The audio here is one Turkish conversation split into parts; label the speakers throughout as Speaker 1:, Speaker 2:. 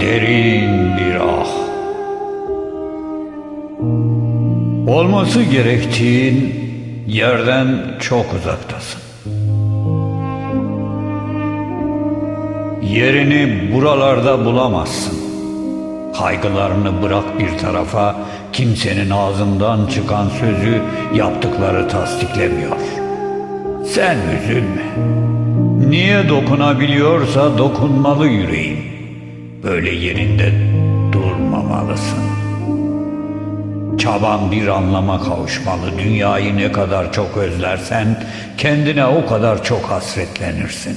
Speaker 1: Derin bir ah. Olması gerektiğin yerden çok uzaktasın. Yerini buralarda bulamazsın. Kaygılarını bırak bir tarafa, kimsenin ağzından çıkan sözü yaptıkları tasdiklemiyor. Sen üzülme. Niye dokunabiliyorsa dokunmalı yüreğin. Böyle yerinde durmamalısın. Çaban bir anlama kavuşmalı. Dünyayı ne kadar çok özlersen kendine o kadar çok hasretlenirsin.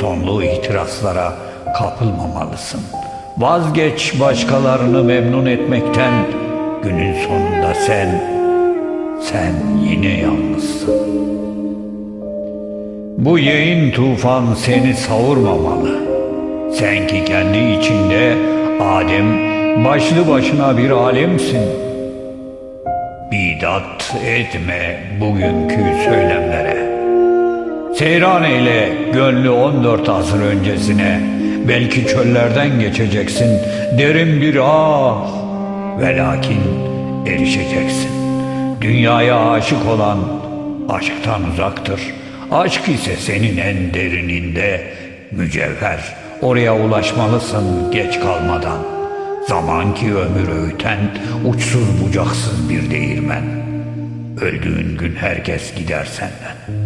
Speaker 1: Sonlu ihtiraslara kapılmamalısın. Vazgeç başkalarını memnun etmekten. Günün sonunda sen, sen yine yalnızsın. Bu yayın tufan seni savurmamalı. Sen ki kendi içinde Adem başlı başına bir alemsin. Bidat etme bugünkü söylemlere. Seyran eyle gönlü 14 asır öncesine. Belki çöllerden geçeceksin. Derin bir ah. Ve lakin erişeceksin. Dünyaya aşık olan aşktan uzaktır. Aşk ise senin en derininde mücevher. Oraya ulaşmalısın geç kalmadan. Zaman ki ömür öğüten uçsuz bucaksız bir değirmen. Öldüğün gün herkes gider senden.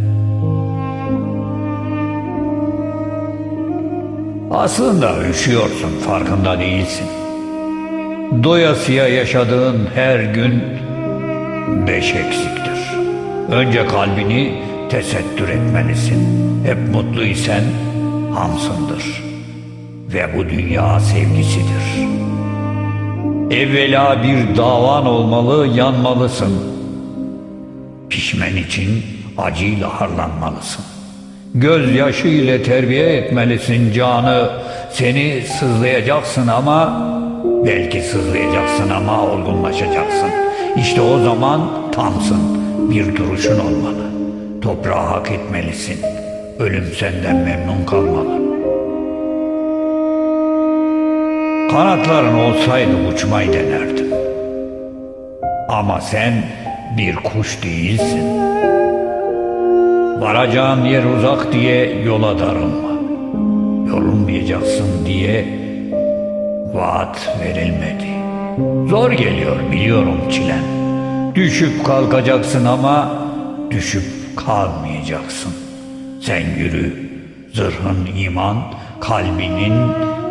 Speaker 1: Aslında üşüyorsun farkında değilsin. Doyasıya yaşadığın her gün beş eksiktir. Önce kalbini tesettür etmelisin. Hep mutluysen hamsındır. Ve bu dünya sevgisidir. Evvela bir davan olmalı, yanmalısın. Pişmen için acıyla harlanmalısın. Gözyaşı ile terbiye etmelisin canı. Seni sızlayacaksın ama belki sızlayacaksın ama olgunlaşacaksın. İşte o zaman tamsın. Bir duruşun olmalı. Toprağı hak etmelisin. Ölüm senden memnun kalmalı. Kanatların olsaydı uçmayı denerdim. Ama sen bir kuş değilsin. Varacağın yer uzak diye yola darılma. Yorulmayacaksın diye vaat verilmedi. Zor geliyor biliyorum çilen. Düşüp kalkacaksın ama düşüp kalmayacaksın. Sen yürü, zırhın iman, kalbinin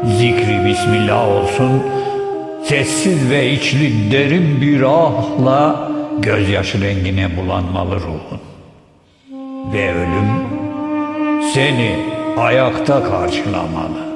Speaker 1: zikri bismillah olsun. Sessiz ve içli derin bir ahla gözyaşı rengine bulanmalı ruhun ve ölüm seni ayakta karşılamalı.